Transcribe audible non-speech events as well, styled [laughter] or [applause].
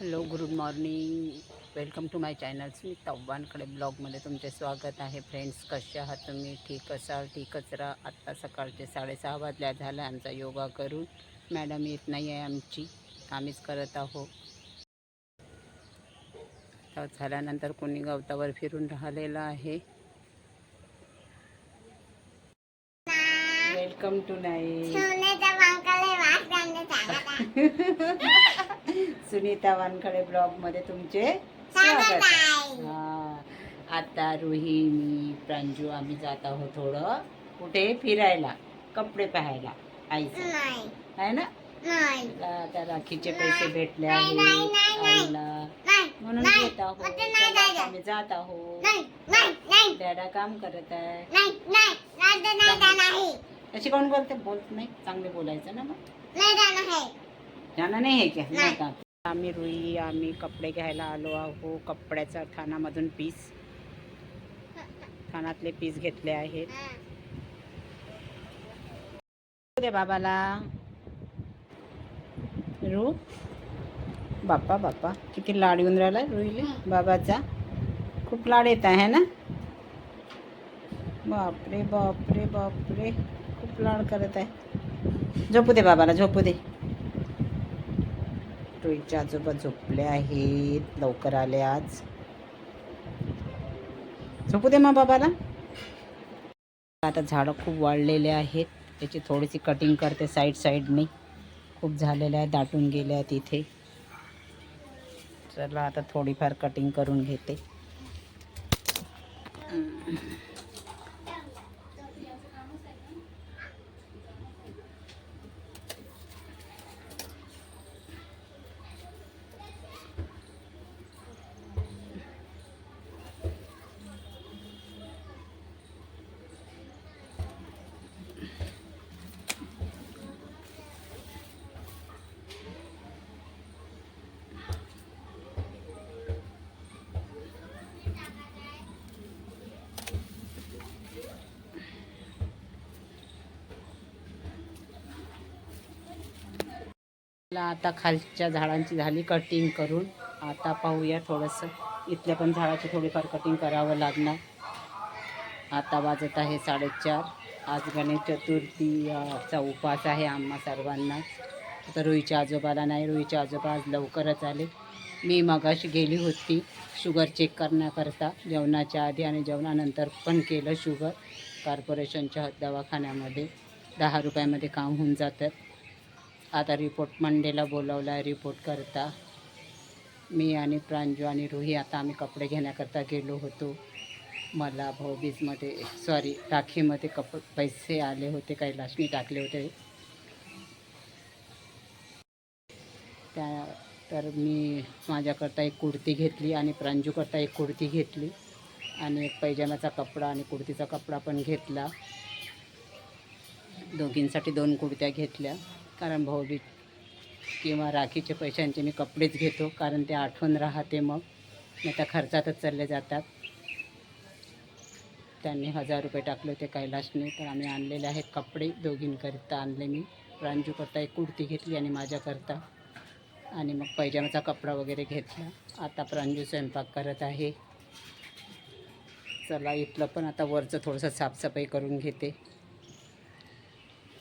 Hello good morning. Welcome to my channel. मी तव्वांकडे ब्लॉगमध्ये तुमचे स्वागत आहे. फ्रेंड्स कसे आहात तुम्ही? ठीक असाल? ठीकच राहा. आत्ता सकाळचे साडेसहा वाजल्या. झाल्या आमचा योगा करून. मॅडम येत नाही आहे आमची. आम्हीच करत आहोत. तर झाल्यानंतर कोणी गवतावर फिरून राहिलेलं आहे. Welcome to night. [laughs] Sunita Wankhade ब्लॉगमध्ये तुमचे स्वागत आहे. हा. आता रुही मी प्रांजू आम्ही जात आहोत थोडं कुठे? फिरायला कपडे पाहायला आईचं. आहे ना? आता राखीचे पैसे भेटले आहेत नाही, नाही. आईला. म्हणून. घेत आहोत. आम्ही जात आहोत. नाही नाही नाही. डॅडा काम करत आहे. नाही नाही. नाही नाही नाही नाही अशी कोण बोलते? बोलत नाही. चांगले बोलायचं ना मग. नाही जाणं नाही आहे क्या का आम्ही रुई आम्ही कपडे घ्यायला आलो आहो. कपड्याचा ठाणामधून पीस ठाणातले पीस घेतले आहेत. दे बाबाला. रू. बाप्पा बाप्पा. किती लाड येऊन राहिला रुईले. बाबाचा. खूप लाड येत आहे ना? बापरे बापरे बापरे. खूप लाड करत आहे. झोपू दे बाबाला झोपू दे. रुईचे आजोबा झोपले आहेत. लवकर आले आज. झोपू दे मग बाबाला. आता झाडं खूप वाढलेले आहेत. त्याची थोडीशी कटिंग करते साईड साईडने खूप झालेले आहेत दाटून गेले आहेत इथे. चला आता थोडीफार कटिंग करून घेते. मला आता खालच्या झाडांची झाली कटिंग करून. आता पाहूया थोडंसं. इथल्या पण झाडाची थोडीफार कटिंग करावं लागणार. आता वाजत आहे साडेचार. आज गणेश चतुर्थीचा उपवास आहे आम्हा सर्वांना. आता रोईच्या आजोबाला नाही रोईच्या आजोबा आज लवकरच आले. मी मगाशी गेली होती शुगर चेक करण्याकरता. जेवणाच्या आधी आणि जेवणानंतर पण केलं शुगर. कॉर्पोरेशनच्या दवाखान्यामध्ये. दहा रुपयामध्ये काम होऊन जातं. आता रिपोर्ट मंडेला बोलावला आहे रिपोर्ट करता. मी आणि प्रांजू आणि रोही आता आम्ही कपडे घेण्याकरता गेलो होतो. मला भाऊबीजमध्ये सॉरी राखीमध्ये कप पैसे आले होते काही लक्ष्मी टाकले होते. त्या तर मी माझ्याकरता एक कुर्ती घेतली आणि प्रांजूकरता एक कुर्ती घेतली आणि एक पैजामाचा कपडा आणि कुर्तीचा कपडा पण घेतला. दोघींसाठी दोन कुर्त्या घेतल्या. कारण भाऊबीज किंवा राखीचे पैशांचे मी कपडेच घेतो कारण ते आठवण राहते मग. नाही तर खर्चातच चालले जातात. त्यांनी हजार रुपये टाकले होते कैलाशने तर आम्ही आणलेले आहेत कपडे. दोघींकरिता आणले मी. प्रांजूकरता एक कुर्ती घेतली आणि माझ्याकरता. आणि मग पैजामाचा कपडा वगैरे घेतला. आता प्रांजू स्वयंपाक करत आहे. चला इथलं पण आता वरचं थोडंसं साफसफाई करून घेते.